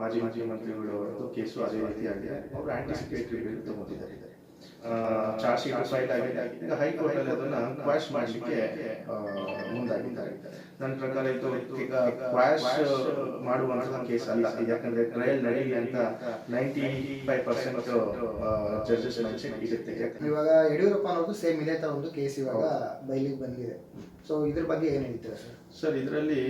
ಮಾಜಿ ಮುಖ್ಯಮಂತ್ರಿಗಳು ಅವರದ್ದು ಕೇಸು ಅದೇ ರೀತಿ ಆಗಿದೆ. ಅವರು ಆಂಟಿಸಿಪೇಟರಿ ಬಿಲ್ ತಗೊಂಡಿದ್ದಾರೆ ಚಾರ್ಜ್ ಶೀಟ್ ಫೈಲ್ ಆಗಿದೆ. ಈಗ ಹೈಕೋರ್ಟ್ ಅಲ್ಲಿ ಅದನ್ನ ಕ್ವಾಶ್ ಮಾಡಲಿಕ್ಕೆ ಮುಂದಾಗಿದ್ದಾರೆ. ನನ್ನ ಪ್ರಕಾರ ಇದು ಈಗ ಕ್ವಾಶ್ ಮಾಡುವಂತಹ ಕೇಸ್ ಅಲ್ಲ. ಯಾಕಂದ್ರೆ ಟ್ರಯಲ್ ನಡೀಲಿ ಅಂತ ninety five percent judges mention ಇರುತ್ತೆ. ಇವಾಗ ಯಡಿಯೂರಪ್ಪ ಅನ್ನೋದು ಸೇಮ್ ಇದೆ ತರ ಒಂದು ಕೇಸ್ ಇವಾಗ ಬೈಲಿಗೆ ಬಂದಿದೆ. ಸೊ ಇದ್ರ ಬಗ್ಗೆ ಏನ್ ಹೇಳ್ತೀರಾ ಸರ್? ಸರ್ ಇದರಲ್ಲಿ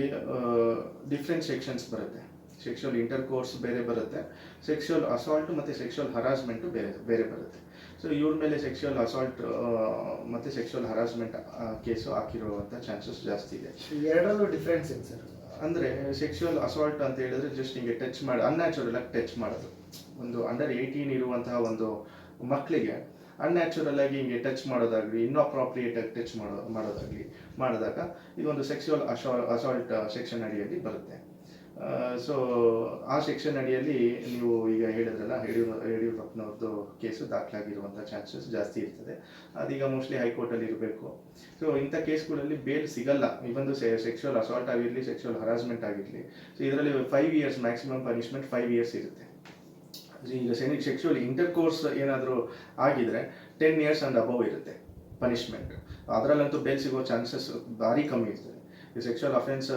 ಡಿಫ್ರೆಂಟ್ ಸೆಕ್ಷನ್ಸ್ ಬರುತ್ತೆ. ಸೆಕ್ಷುವಲ್ ಇಂಟರ್ ಕೋರ್ಸ್ ಬೇರೆ ಬರುತ್ತೆ. ಸೆಕ್ಷುವಲ್ ಅಸಾಲ್ಟ್ ಮತ್ತು ಸೆಕ್ಷುವಲ್ ಹರಾಸ್ಮೆಂಟು ಬೇರೆ ಬೇರೆ ಬರುತ್ತೆ. ಸೊ ಇವ್ರ ಮೇಲೆ ಸೆಕ್ಷುವಲ್ ಅಸಾಲ್ಟ್ ಮತ್ತು ಸೆಕ್ಷುವಲ್ ಹರಾಸ್ಮೆಂಟ್ ಕೇಸು ಹಾಕಿರುವಂಥ ಚಾನ್ಸಸ್ ಜಾಸ್ತಿ ಇದೆ. ಎರಡರಲ್ಲೂ ಡಿಫ್ರೆನ್ಸ್ ಇದೆ ಸರ್? ಅಂದರೆ ಸೆಕ್ಷುವಲ್ ಅಸಾಲ್ಟ್ ಅಂತ ಹೇಳಿದ್ರೆ ಜಸ್ಟ್ ನಿಮಗೆ ಟಚ್ ಮಾಡಿ ಅನ್ಯಾಚುರಲ್ ಆಗಿ ಟಚ್ ಮಾಡೋದು. ಒಂದು ಅಂಡರ್ ಏಯ್ಟೀನ್ ಇರುವಂತಹ ಒಂದು ಮಕ್ಕಳಿಗೆ ಅನ್ಯಾಚುರಲ್ ಆಗಿ ಹಿಂಗೆ ಟಚ್ ಮಾಡೋದಾಗಲಿ ಇನ್ನೂ ಅಪ್ರಾಪ್ರಿಯೇಟ್ ಆಗಿ ಟಚ್ ಮಾಡೋ ಮಾಡೋದಾಗಲಿ ಮಾಡಿದಾಗ ಇದೊಂದು ಸೆಕ್ಸುವಲ್ ಅಶಾ ಅಸಾಲ್ಟ್ ಸೆಕ್ಷನ್ ಅಡಿಯಲ್ಲಿ ಬರುತ್ತೆ. ಸೊ ಆ ಸೆಕ್ಷನ್ ಅಡಿಯಲ್ಲಿ ನೀವು ಈಗ ಹೇಳಿದ್ರಲ್ಲ, ಯಡಿಯೂರ ಯಡಿಯೂರಪ್ಪನವ್ರದ್ದು ಕೇಸು ದಾಖಲಾಗಿರುವಂಥ ಚಾನ್ಸಸ್ ಜಾಸ್ತಿ ಇರ್ತದೆ. ಅದೀಗ ಮೋಸ್ಟ್ಲಿ ಹೈಕೋರ್ಟಲ್ಲಿ ಇರಬೇಕು. ಸೊ ಇಂಥ ಕೇಸ್ಗಳಲ್ಲಿ ಬೇಲ್ ಸಿಗಲ್ಲ. ಇವೊಂದು ಸೆಕ್ಷುವಲ್ ಅಸಾಲ್ಟ್ ಆಗಿರಲಿ ಸೆಕ್ಷುವಲ್ ಹರಾಸ್ಮೆಂಟ್ ಆಗಿರಲಿ. ಸೊ ಇದರಲ್ಲಿ five years maximum punishment five years ಇರುತ್ತೆ. ಈಗ ಸೆಕ್ಷುವಲ್ ಇಂಟರ್ ಕೋರ್ಸ್ ಏನಾದರೂ ಆಗಿದ್ರೆ ಟೆನ್ ಇಯರ್ಸ್ ಅಂಡ್ ಅಬೌವ್ ಇರುತ್ತೆ ಪನಿಷ್ಮೆಂಟ್ ಅದರಲ್ಲಂತೂ ಬೇಲ್ ಸಿಗೋ ಚಾನ್ಸಸ್ ಭಾರಿ ಕಮ್ಮಿ ಇರ್ತದೆ. ಈ ಸೆಕ್ಷುವಲ್ ಅಫೆನ್ಸ್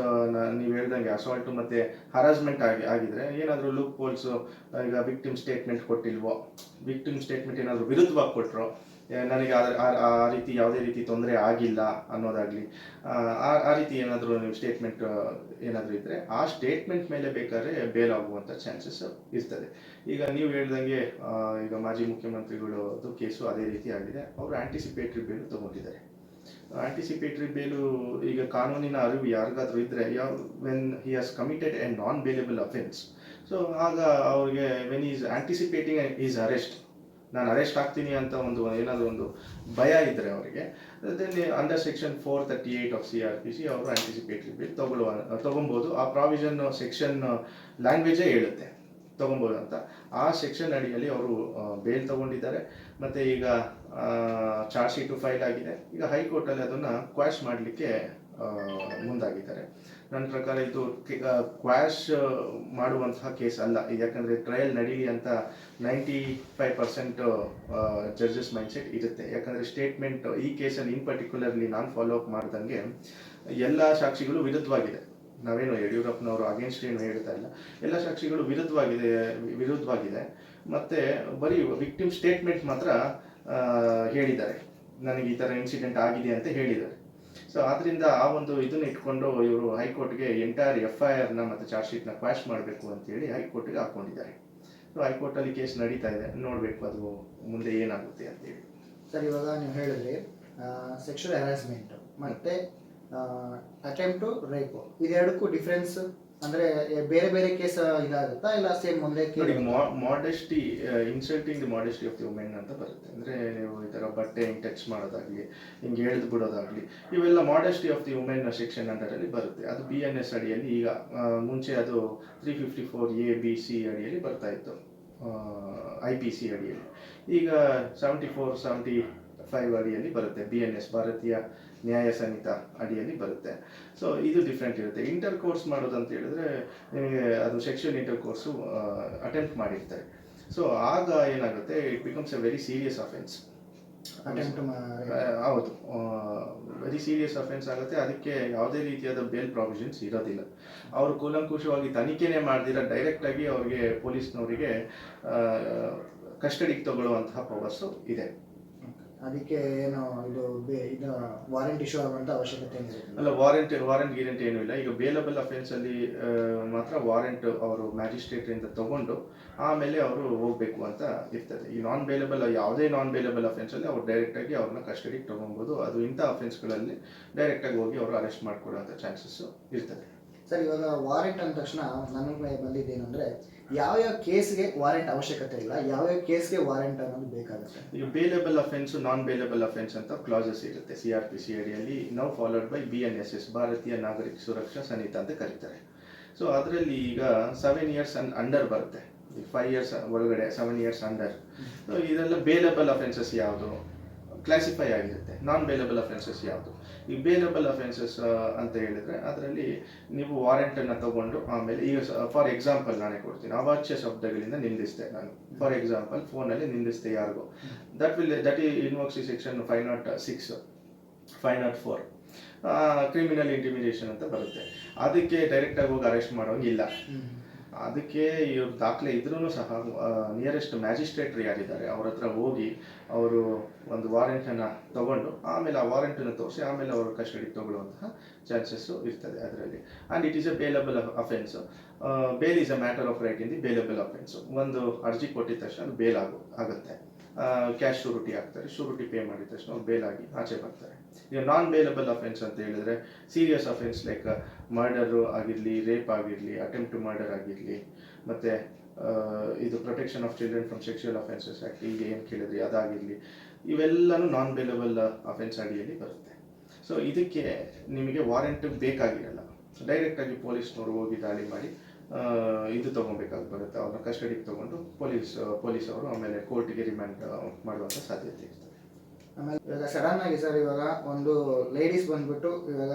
ನೀವು ಹೇಳ್ದಂಗೆ ಅಸಾಲ್ಟ್ ಮತ್ತು ಹರಾಸ್ಮೆಂಟ್ ಆಗಿ, ಆಗಿದ್ರೆ ಏನಾದರೂ ಲುಕ್ ಪೋಲ್ಸು ಈಗ ವಿಕ್ಟಿಮ್ ಸ್ಟೇಟ್ಮೆಂಟ್ ಕೊಟ್ಟಿಲ್ವೋ? ವಿಕ್ಟಿಮ್ ಸ್ಟೇಟ್ಮೆಂಟ್ ಏನಾದರೂ ವಿರುದ್ಧವಾಗಿ ಕೊಟ್ಟರು ನನಗೆ ಆ- ರೀತಿ ಯಾವುದೇ ರೀತಿ ತೊಂದರೆ ಆಗಿಲ್ಲ ಅನ್ನೋದಾಗಲಿ, ಆ ರೀತಿ ಏನಾದರೂ ನೀವು ಸ್ಟೇಟ್ಮೆಂಟ್ ಏನಾದರೂ ಇದ್ದರೆ ಆ ಸ್ಟೇಟ್ಮೆಂಟ್ ಮೇಲೆ ಬೇಕಾದ್ರೆ ಬೇಲ್ ಆಗುವಂಥ ಚಾನ್ಸಸ್ ಇರ್ತದೆ. ಈಗ ನೀವು ಹೇಳ್ದಂಗೆ ಈಗ ಮಾಜಿ ಮುಖ್ಯಮಂತ್ರಿಗಳು ಕೇಸು ಅದೇ ರೀತಿ ಆಗಿದೆ. ಅವರು ಆಂಟಿಸಿಪೇಟರಿ ಬೇಲ್ ತಗೊಂಡಿದ್ದಾರೆ. ಆಂಟಿಸಿಪೇಟರಿ ಬೇಲು ಈಗ ಕಾನೂನಿನ ಅರಿವು ಯಾರಿಗಾದ್ರೂ ಇದ್ದರೆ ಯಾವ when he has committed a non bailable offence so ಆಗ ಅವ್ರಿಗೆ when is anticipating is arrest ನಾನು ಅರೆಸ್ಟ್ ಆಗ್ತೀನಿ ಅಂತ ಒಂದು, ಏನಾದರೂ ಒಂದು ಭಯ ಇದ್ದರೆ ಅವರಿಗೆ then under section four thirty eight of C R P C ಅವರು ಆಂಟಿಸಿಪೇಟರಿ ಬಿಲ್ ತಗೊಳ್ಳುವ ತೊಗೊಬೋದು ಆ ಪ್ರಾವಿಷನ್ ಸೆಕ್ಷನ್ ಲ್ಯಾಂಗ್ವೇಜೇ ಹೇಳುತ್ತೆ ತಗೊಬೋದು ಅಂತ. ಆ ಸೆಕ್ಷನ್ ಅಡಿಯಲ್ಲಿ ಅವರು ಬೇಲ್ ತಗೊಂಡಿದ್ದಾರೆ. ಮತ್ತು ಈಗ ಚಾರ್ಜ್ ಶೀಟು ಫೈಲ್ ಆಗಿದೆ. ಈಗ ಹೈಕೋರ್ಟಲ್ಲಿ ಅದನ್ನು ಕ್ವಾಶ್ ಮಾಡಲಿಕ್ಕೆ ಮುಂದಾಗಿದ್ದಾರೆ. ನನ್ನ ಪ್ರಕಾರ ಇದು ಕ್ವಾಶ್ ಮಾಡುವಂತಹ ಕೇಸ್ ಅಲ್ಲ. ಯಾಕಂದರೆ ಟ್ರಯಲ್ ನಡೀಲಿ ಅಂತ ninety five percent judges mindset ಇರುತ್ತೆ. ಯಾಕಂದರೆ ಸ್ಟೇಟ್ಮೆಂಟ್ ಈ ಕೇಸಲ್ಲಿ ಇನ್ ಪರ್ಟಿಕ್ಯುಲರ್ಲಿ ನಾನು ಫಾಲೋ ಅಪ್ ಮಾಡ್ದಂಗೆ ಎಲ್ಲ ಸಾಕ್ಷಿಗಳು ವಿರುದ್ಧವಾಗಿದೆ. ನಾವೇನು ಯಡಿಯೂರಪ್ಪನವರು ಅಗೇನ್ಸ್ಟ್ ಏನು ಹೇಳ್ತಾ ಇಲ್ಲ. ಎಲ್ಲ ಸಾಕ್ಷಿಗಳು ವಿರುದ್ಧವಾಗಿದೆ ವಿರುದ್ಧವಾಗಿದೆ. ಮತ್ತು ಬರೀ ವಿಕ್ಟಿಮ್ ಸ್ಟೇಟ್ಮೆಂಟ್ ಮಾತ್ರ ಹೇಳಿದ್ದಾರೆ. ನನಗೆ ಈ ಥರ ಇನ್ಸಿಡೆಂಟ್ ಆಗಿದೆ ಅಂತ ಹೇಳಿದ್ದಾರೆ. ಸೊ ಆದ್ರಿಂದ ಆ ಒಂದು ಇದನ್ನ ಇಟ್ಕೊಂಡು ಇವರು ಹೈಕೋರ್ಟ್ಗೆ ಎಂಟೈರ್ ಎಫ್ ಐ ಆರ್ನ ಮತ್ತು ಚಾರ್ಜ್ ಶೀಟ್ನ ಕ್ವಾಶ್ ಮಾಡಬೇಕು ಅಂತೇಳಿ ಹೈಕೋರ್ಟ್ಗೆ ಹಾಕೊಂಡಿದ್ದಾರೆ. ಸೊ ಹೈಕೋರ್ಟಲ್ಲಿ ಕೇಸ್ ನಡೀತಾ ಇದೆ. ನೋಡಬೇಕು ಅದು ಮುಂದೆ ಏನಾಗುತ್ತೆ ಅಂತೇಳಿ ಸರ್, ಇವಾಗ ನೀವು ಹೇಳಿದ್ರಿ ಸೆಕ್ಷುವಲ್ ಹ್ಯಾರಾಸ್ಮೆಂಟ್ ಮತ್ತೆ ಅಟೆಂಪ್ಟು ರೇಪು ಇದೆರಡಕ್ಕೂ ಡಿಫ್ರೆನ್ಸ್ ಅಂದ್ರೆ ಬೇರೆ ಬೇರೆ ಕೇಸ್ ಇದಾಗುತ್ತಾ? ಇಲ್ಲ ಸೇಮ್ ಒಂದೇ ನೋಡಿ modesty insulting the modesty of the women ಅಂತ ಬರುತ್ತೆ. ಅಂದ್ರೆ ನೀವು ಈ ತರ ಬಟ್ಟೆ ಹಿಂಗೆ ಟಚ್ ಮಾಡೋದಾಗ್ಲಿ, ಹಿಂಗೆ ಎಳೆದು ಬಿಡೋದಾಗ್ಲಿ, ಇವೆಲ್ಲ modesty of the women section ಅಂಡರಲ್ಲಿ ಬರುತ್ತೆ. ಅದು ಬಿ ಎನ್ ಎಸ್ ಅಡಿಯಲ್ಲಿ ಈಗ ಮುಂಚೆ ಅದು three fifty four A B C ಅಡಿಯಲ್ಲಿ ಬರ್ತಾ ಇತ್ತು. ಐ ಪಿ ಸಿ ಅಡಿಯಲ್ಲಿ. ಈಗ ಸೆವೆಂಟಿ ಫೋರ್ ಸೆವೆಂಟಿ ಫೈವ್ ಅಡಿಯಲ್ಲಿ ಬರುತ್ತೆ ಬಿ ಎನ್ ಎಸ್ ಭಾರತೀಯ ನ್ಯಾಯ ಸಂಹಿತ ಅಡಿಯಲ್ಲಿ ಬರುತ್ತೆ. ಸೊ ಇದು ಡಿಫ್ರೆಂಟ್ ಇರುತ್ತೆ. ಇಂಟರ್ ಕೋರ್ಸ್ ಮಾಡೋದು ಅಂತ ಹೇಳಿದ್ರೆ ನಿಮಗೆ ಅದು ಸೆಕ್ಷನ್ ಇಂಟರ್ ಕೋರ್ಸು ಅಟೆಂಪ್ಟ್ ಮಾಡಿರ್ತಾರೆ. ಸೊ ಆಗ ಏನಾಗುತ್ತೆ it becomes a very serious offence ಹೌದು. ವೆರಿ ಸೀರಿಯಸ್ ಅಫೆನ್ಸ್ ಆಗುತ್ತೆ. ಅದಕ್ಕೆ ಯಾವುದೇ ರೀತಿಯಾದ ಬೇಲ್ ಪ್ರಾವಿಷನ್ಸ್ ಇರೋದಿಲ್ಲ. ಅವರು ಕೂಲಂಕುಷವಾಗಿ ತನಿಖೆನೇ ಮಾಡ್ದಿರ ಡೈರೆಕ್ಟಾಗಿ ಅವ್ರಿಗೆ ಪೊಲೀಸ್ನವರಿಗೆ ಕಸ್ಟಡಿಗೆ ತಗೊಳ್ಳುವಂತಹ ಪವರ್ಸು ಇದೆ. ಅದಕ್ಕೆ ಏನು ಇದು ಬೇ- ಇದು ವಾರೆಂಟ್ ಇಶ್ಯೂ ಆಗುವಂತ ಅವಶ್ಯಕತೆ ಏನಿರುತ್ತೆ ಅಲ್ಲ ವಾರೆಂಟ್ ವಾರೆಂಟ್ ಗ್ಯಾರಂಟಿ ಏನೂ ಇಲ್ಲ. ಈಗ ಬೇಲಬಲ್ ಅಫೆನ್ಸ್ ಅಲ್ಲಿ ಆ, ಮಾತ್ರ ವಾರೆಂಟ್ ಅವರು ಮ್ಯಾಜಿಸ್ಟ್ರೇಟ್ ಇಂದ ತಗೊಂಡು ಆಮೇಲೆ ಅವರು ಹೋಗ್ಬೇಕು ಅಂತ ಇರ್ತದೆ. ಈ ನಾನ್ ಬೇಲಬಲ್ ಯಾವುದೇ ನಾನ್ ಬೇಲಬಲ್ ಅಫೆನ್ಸ್ ಅಲ್ಲಿ ಅವ್ರು ಡೈರೆಕ್ಟ್ ಆಗಿ ಅವ್ರನ್ನ ಕಸ್ಟಡಿಗೆ ತಗೊಬೋದು. ಅದು ಇಂಥ ಅಫೆನ್ಸ್ಗಳಲ್ಲಿ ಡೈರೆಕ್ಟ್ ಆಗಿ ಹೋಗಿ ಅವರು ಅರೆಸ್ಟ್ ಮಾಡ್ಕೊಳ್ಳೋ ಚಾನ್ಸಸ್ ಇರ್ತದೆ. ಸರ್ ಇವಾಗ ವಾರೆಂಟ್ ಅಂದ ತಕ್ಷಣ ನನಗೆ ಬಂದಿದ್ದೇನೆಂದ್ರೆ ಯಾವ್ಯಾವ ಕೇಸ್ಗೆ ವಾರೆಂಟ್ ಅವಶ್ಯಕತೆ ಇಲ್ಲ ಯಾವ ಯಾವ ಕೇಸ್ಗೆ ವಾರೆಂಟ್ ಅನ್ನೋದು ಬೇಕಾಗುತ್ತೆ. ಈಗ bailable offence non bailable offence ಅಂತ ಕ್ಲಾಸಸ್ ಇರುತ್ತೆ. ಸಿ ಆರ್ ಪಿ ಸಿ ಅಡಿಯಲ್ಲಿ now followed by B N S S Bharatiya Nagarik Suraksha Sanhita ಅಂತ ಕರೀತಾರೆ. ಸೊ ಅದರಲ್ಲಿ ಈಗ ಸೆವೆನ್ ಇಯರ್ಸ್ ಅಂಡ್ ಅಂಡರ್ ಬರುತ್ತೆ. ಫೈವ್ ಇಯರ್ಸ್ ಒಳಗಡೆ ಸೆವೆನ್ ಇಯರ್ಸ್ ಅಂಡರ್ ಇದೆಲ್ಲ ಬೇಲೇಬಲ್ ಅಫೆನ್ಸಸ್ ಯಾವುದು? ಕ್ಲಾಸಿಫೈ ಆಗಿರುತ್ತೆ. ನಾನ್ ಬೇಲೇಬಲ್ ಅಫೆನ್ಸಸ್ ಯಾವುದು? ಈ ಬೇಲಬಲ್ ಅಫೆನ್ಸಸ್ ಅಂತ ಹೇಳಿದ್ರೆ ಅದರಲ್ಲಿ ನೀವು ವಾರೆಂಟನ್ನು ತಗೊಂಡು ಆಮೇಲೆ ಈಗ ಫಾರ್ ಎಕ್ಸಾಂಪಲ್ ನಾನೇ ಕೊಡ್ತೀನಿ. ಅವಾಚ್ಯ ಶಬ್ದಗಳಿಂದ ನಿಂದಿಸ್ತೆ ನಾನು. ಫಾರ್ ಎಕ್ಸಾಂಪಲ್ ಫೋನಲ್ಲಿ ನಿಂದಿಸ್ತೆ ಯಾರಿಗೋ. ದಟ್ ವಿಲ್ ದಟ್ ಈ invokes section five nought six five nought four criminal intimidation ಅಂತ ಬರುತ್ತೆ. ಅದಕ್ಕೆ ಡೈರೆಕ್ಟಾಗಿ ಹೋಗಿ ಅರೆಸ್ಟ್ ಮಾಡೋಂಗಿಲ್ಲ. ಅದಕ್ಕೆ ಇವ್ರ ದಾಖಲೆ ಇದ್ರೂ ಸಹ ನಿಯರೆಸ್ಟ್ ಮ್ಯಾಜಿಸ್ಟ್ರೇಟ್ ಯಾರಿದ್ದಾರೆ, ಅವ್ರ ಹತ್ರ ಹೋಗಿ ಅವರು ಒಂದು ವಾರೆಂಟನ್ನು ತಗೊಂಡು ಆಮೇಲೆ ಆ ವಾರೆಂಟನ್ನು ತೋರಿಸಿ ಆಮೇಲೆ ಅವರು ಕಸ್ಟಡಿ ತಗೊಳ್ಳುವಂತಹ ಚಾನ್ಸಸ್ಸು ಇರ್ತದೆ ಅದರಲ್ಲಿ. And it is a bailable offence bail is a matter of right in the bailable offence ಒಂದು ಅರ್ಜಿ ಕೊಟ್ಟಿದ ತಕ್ಷಣ ಬೇಲ್ ಆಗು, ಆಗುತ್ತೆ. ಕ್ಯಾಶ್ ಶೂರಿಟಿ ಹಾಕ್ತಾರೆ. ಶೂರಿಟಿ ಪೇ ಮಾಡಿದ ತಕ್ಷಣ ಅವ್ರು ಬೇಲಾಗಿ ಆಚೆ ಬರ್ತಾರೆ. ಈಗ ನಾನ್ ಬೇಲಬಲ್ ಅಫೆನ್ಸ್ ಅಂತ ಹೇಳಿದ್ರೆ ಸೀರಿಯಸ್ ಅಫೆನ್ಸ್ ಲೈಕ್ ಮರ್ಡರು ಆಗಿರಲಿ ರೇಪ್ ಆಗಿರಲಿ ಅಟೆಂಪ್ಟ್ ಮರ್ಡರ್ ಆಗಿರಲಿ, ಮತ್ತು ಇದು protection of children from sexual offences act ಈಗ ಏನು ಕೇಳಿದ್ರಿ ಅದಾಗಿರಲಿ, ಇವೆಲ್ಲನೂ ನಾನ್ ಬೇಲಬಲ್ ಅಫೆನ್ಸ್ ಅಡಿಯಲ್ಲಿ ಬರುತ್ತೆ. ಸೊ ಇದಕ್ಕೆ ನಿಮಗೆ ವಾರೆಂಟ್ ಬೇಕಾಗಿರಲ್ಲ. ಡೈರೆಕ್ಟಾಗಿ ಪೊಲೀಸ್ನವರು ಹೋಗಿ ದಾಳಿ ಮಾಡಿ ಇದು ತೊಗೊಬೇಕಾಗಿ ಬರುತ್ತೆ. ಅವ್ರನ್ನ ಕಸ್ಟಡಿಗೆ ತೊಗೊಂಡು ಪೊಲೀಸ್ ಪೊಲೀಸ್ ಅವರು ಆಮೇಲೆ ಕೋರ್ಟಿಗೆ ರಿಮ್ಯಾಂಡ್ ಮಾಡುವಂಥ ಸಾಧ್ಯತೆ ಇರ್ತದೆ. ಆಮೇಲೆ ಇವಾಗ ಸಡನ್ ಆಗಿ ಸರ್, ಇವಾಗ ಒಂದು ಲೇಡೀಸ್ ಬಂದ್ಬಿಟ್ಟು ಇವಾಗ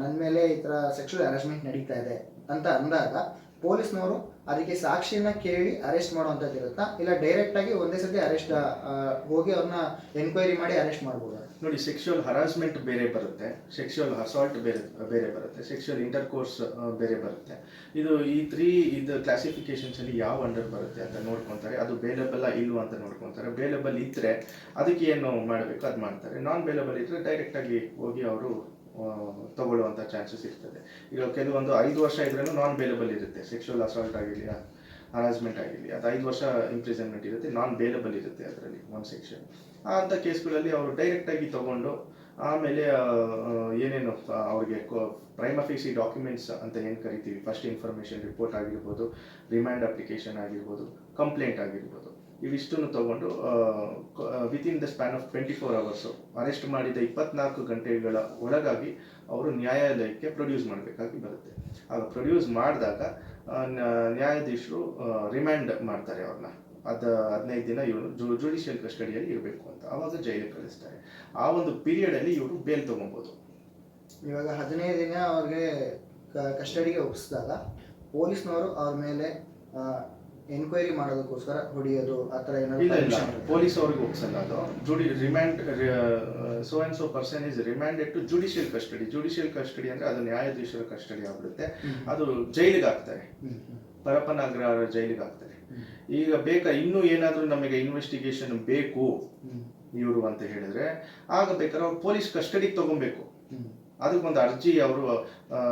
ನನ್ನ ಮೇಲೆ ಈ ಥರ ಸೆಕ್ಷುವಲ್ ಹರಾಸ್ಮೆಂಟ್ ನಡೀತಾ ಇದೆ ಅಂತ ಅಂದಾಗ ಪೊಲೀಸ್ನವರು ಅದಕ್ಕೆ ಸಾಕ್ಷಿಯನ್ನ ಕೇಳಿ ಅರೆಸ್ಟ್ ಮಾಡುವಂಥದ್ದು ಇರುತ್ತಾ? ಇಲ್ಲ ಡೈರೆಕ್ಟ್ ಆಗಿ ಒಂದೇ ಸತಿ ಅರೆಸ್ಟ್ ಹೋಗಿ ಅವ್ರನ್ನ ಎನ್ಕ್ವೈರಿ ಮಾಡಿ ಅರೆಸ್ಟ್ ಮಾಡ್ಬೋದಾ? ನೋಡಿ ಸೆಕ್ಷುವಲ್ ಹರಾಸ್ಮೆಂಟ್ ಬೇರೆ ಬರುತ್ತೆ. ಸೆಕ್ಷುವಲ್ ಅಸಾಲ್ಟ್ ಬೇರೆ ಬೇರೆ ಬರುತ್ತೆ. ಸೆಕ್ಷುವಲ್ ಇಂಟರ್ಕೋರ್ಸ್ ಬೇರೆ ಬರುತ್ತೆ. ಇದು ಈ ತ್ರೀ ಇದು ಕ್ಲಾಸಿಫಿಕೇಶನ್ಸ್ ಅಲ್ಲಿ ಯಾವ ಅಂಡರ್ ಬರುತ್ತೆ ಅಂತ ನೋಡ್ಕೊಂತಾರೆ. ಅದು ಬೇಲೆಬಲ್ ಇಲ್ವಾ ಅಂತ ನೋಡ್ಕೊಂತಾರೆ. ಬೇಲೆಬಲ್ ಇದ್ರೆ ಅದಕ್ಕೆ ಏನು ಮಾಡಬೇಕು? ಅದು ಮಾಡ್ತಾರೆ. ನಾನ್ ಬೇಲೆಬಲ್ ಇದ್ರೆ ಡೈರೆಕ್ಟ್ ಆಗಿ ಹೋಗಿ ಅವರು ತಗೊಳ್ಳುವಂಥ ಚಾನ್ಸಸ್ ಇರ್ತದೆ. ಈಗ ಕೆಲವೊಂದು ಐದು ವರ್ಷ ಇದ್ರೂ ನಾನ್ ಬೇಲೆಬಲ್ ಇರುತ್ತೆ. ಸೆಕ್ಷುವಲ್ ಅಸಾಲ್ಟ್ ಆಗಿರಲಿ ಹರಾಸ್ಮೆಂಟ್ ಆಗಿರಲಿ, ಅದು ಐದು ವರ್ಷ ಇಂಪ್ರಿಸನ್ಮೆಂಟ್ ಇರುತ್ತೆ ನಾನ್ ಬೇಲೆಬಲ್ ಇರುತ್ತೆ ಅದರಲ್ಲಿ ಒಂದು ಸೆಕ್ಷನ್ ಅಂಥ ಕೇಸ್ಗಳಲ್ಲಿ ಅವರು ಡೈರೆಕ್ಟಾಗಿ ತಗೊಂಡು, ಆಮೇಲೆ ಏನೇನು ಅವ್ರಿಗೆ ಅಫೀಸಿ ಡಾಕ್ಯುಮೆಂಟ್ಸ್ ಅಂತ ಏನು ಕರಿತೀವಿ? ಫಸ್ಟ್ ಇನ್ಫಾರ್ಮೇಷನ್ ರಿಪೋರ್ಟ್ ಆಗಿರ್ಬೋದು ರಿಮ್ಯಾಂಡ್ ಅಪ್ಲಿಕೇಶನ್ ಆಗಿರ್ಬೋದು ಕಂಪ್ಲೇಂಟ್ ಆಗಿರ್ಬೋದು. ಇವಿಷ್ಟನ್ನು ತಗೊಂಡು in the span of twenty four hours arrest ಮಾಡಿದ ಇಪ್ಪತ್ನಾಲ್ಕು ಗಂಟೆಗಳ ಒಳಗಾಗಿ ಅವರು ನ್ಯಾಯಾಲಯಕ್ಕೆ ಪ್ರೊಡ್ಯೂಸ್ ಮಾಡಬೇಕಾಗಿ ಬರುತ್ತೆ. ಆಗ ಪ್ರೊಡ್ಯೂಸ್ ಮಾಡಿದಾಗ ನ್ಯಾಯಾಧೀಶರು ರಿಮ್ಯಾಂಡ್ ಮಾಡ್ತಾರೆ ಅವ್ರನ್ನ. ಅದು ಹದಿನೈದು ದಿನ ಇವರು ಜು ಜುಡಿಷಿಯಲ್ ಕಸ್ಟಡಿಯಲ್ಲಿ ಇರಬೇಕು ಅಂತ. ಆವಾಗ ಜೈಲಿಗೆ ಕಳಿಸ್ತಾರೆ. ಆ ಒಂದು ಪೀರಿಯಡಲ್ಲಿ ಇವರು ಬೇಲ್ ತೊಗೊಬೋದು. ಇವಾಗ ಹದಿನೈದು ದಿನ ಅವ್ರಿಗೆ ಕಸ್ಟಡಿಗೆ ಒಪ್ಪಿಸಿದಾಗ ಪೊಲೀಸ್ನವರು ಅವ್ರ ಮೇಲೆ ಎನ್ಕ್ವೈರಿ ಮಾಡೋದಕ್ಕೋಸ್ಕರ ಹೊಡಿಯೋದು ಆ ಥರ ಇಲ್ಲ ಇಲ್ಲ. ಪೊಲೀಸ್ ಅವ್ರಿಗೆ ಹೋಗ್ಸಲ್ಲ ಅದು. ಜುಡಿ remand so and so person is remanded to judicial custody judicial custody ಅಂದ್ರೆ ಅದು ನ್ಯಾಯಾಧೀಶರ ಕಸ್ಟಡಿ ಆಗ್ಬಿಡುತ್ತೆ. ಅದು ಜೈಲಿಗೆ ಹಾಕ್ತಾರೆ. ಹ್ಮ್, ಜೈಲಿಗೆ ಹಾಕ್ತಾರೆ. ಈಗ ಬೇಕಾ ಇನ್ನೂ ಏನಾದರೂ ನಮಗೆ ಇನ್ವೆಸ್ಟಿಗೇಷನ್ ಬೇಕು ಇವರು ಅಂತ ಹೇಳಿದ್ರೆ ಆಗ ಬೇಕಾದ್ರೆ ಅವ್ರು ಪೊಲೀಸ್ ಕಸ್ಟಡಿಗೆ ತಗೊಬೇಕು. ಅದಕ್ಕೊಂದು ಅರ್ಜಿ ಅವರು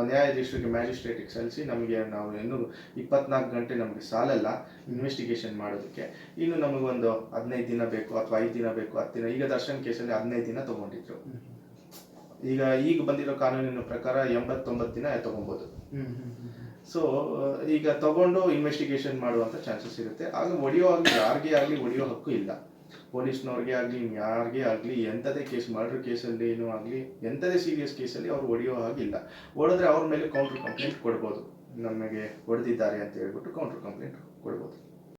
ನ್ಯಾಯಾಧೀಶರಿಗೆ ಮ್ಯಾಜಿಸ್ಟ್ರೇಟಿಗೆ ಸಲ್ಲಿಸಿ ನಮಗೆ ನಾವು ಇನ್ನೂ ಇಪ್ಪತ್ನಾಲ್ಕು ಗಂಟೆ ನಮಗೆ ಸಾಲಲ್ಲ ಇನ್ವೆಸ್ಟಿಗೇಷನ್ ಮಾಡೋದಕ್ಕೆ. ಇನ್ನು ನಮಗೊಂದು ಹದಿನೈದು ದಿನ ಬೇಕು ಅಥವಾ ಐದು ದಿನ ಬೇಕು ಹತ್ತು ದಿನ. ಈಗ ದರ್ಶನ್ ಕೇಸಲ್ಲಿ ಹದಿನೈದು ದಿನ ತಗೊಂಡಿದ್ರು. ಈಗ ಈಗ ಬಂದಿರೋ ಕಾನೂನಿನ ಪ್ರಕಾರ ಎಂಬತ್ತೊಂಬತ್ತು ದಿನ ತಗೊಬೋದು. ಸೊ ಈಗ ತಗೊಂಡು ಇನ್ವೆಸ್ಟಿಗೇಷನ್ ಮಾಡುವಂಥ ಚಾನ್ಸಸ್ ಇರುತ್ತೆ. ಆಗ ಒಡೆಯೋ ಆಗಲಿ ಯಾರಿಗೆ ಆಗಲಿ ಒಡಿಯೋ ಹಕ್ಕು ಇಲ್ಲ. ಪೊಲೀಸ್ನವ್ರಿಗೆ ಆಗಲಿ ಯಾರಿಗೇ ಆಗಲಿ ಎಂಥದೇ ಕೇಸ್, ಮರ್ಡ್ರ್ ಕೇಸಲ್ಲಿ ಏನೂ ಆಗಲಿ ಎಂಥದೇ ಸೀರಿಯಸ್ ಕೇಸಲ್ಲಿ ಅವ್ರು ಹೊಡೆಯೋ ಹಾಗಿಲ್ಲ. ಹೊಡೆದ್ರೆ ಅವ್ರ ಮೇಲೆ ಕೌಂಟ್ರ್ ಕಂಪ್ಲೇಂಟ್ ಕೊಡ್ಬೋದು. ನಮಗೆ ಹೊಡೆದಿದ್ದಾರೆ ಅಂತ ಹೇಳ್ಬಿಟ್ಟು ಕೌಂಟರ್ ಕಂಪ್ಲೇಂಟ್ ಕೊಡ್ಬೋದು.